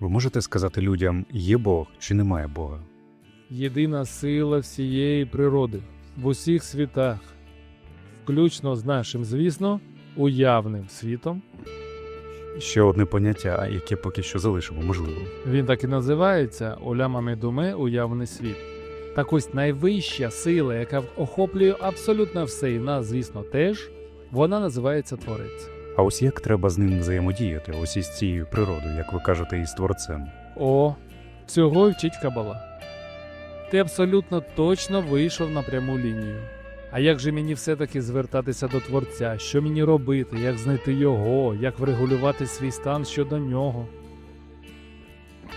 Ви можете сказати людям, є Бог чи немає Бога? Єдина сила всієї природи в усіх світах, включно з нашим, звісно, уявним світом. Ще одне поняття, яке поки що залишимо, можливо. Він так і називається Оляма Думе уявний світ. Так ось найвища сила, яка охоплює абсолютно все, і нас, звісно, теж, вона називається Творець. А ось як треба з ним взаємодіяти, ось із цією природою, як ви кажете, із творцем? О, цього й вчить Кабала. Ти абсолютно точно вийшов на пряму лінію. А як же мені все-таки звертатися до Творця? Що мені робити, як знайти його, як врегулювати свій стан щодо нього?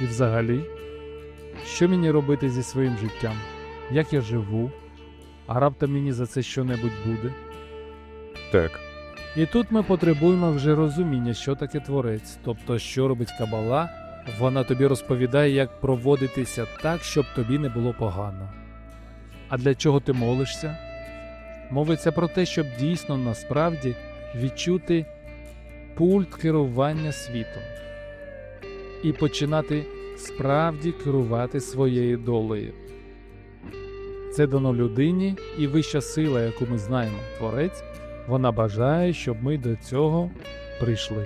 І взагалі, що мені робити зі своїм життям? Як я живу? А раптом мені за це щонебудь буде? Так, І тут ми потребуємо вже розуміння, що таке творець, тобто, що робить кабала, вона тобі розповідає, як проводитися так, щоб тобі не було погано. А для чого ти молишся? Мовиться про те, щоб дійсно насправді відчути пульт керування світом і починати справді керувати своєю долею. Це дано людині, і вища сила, яку ми знаємо, творець, вона бажає, щоб ми до цього прийшли.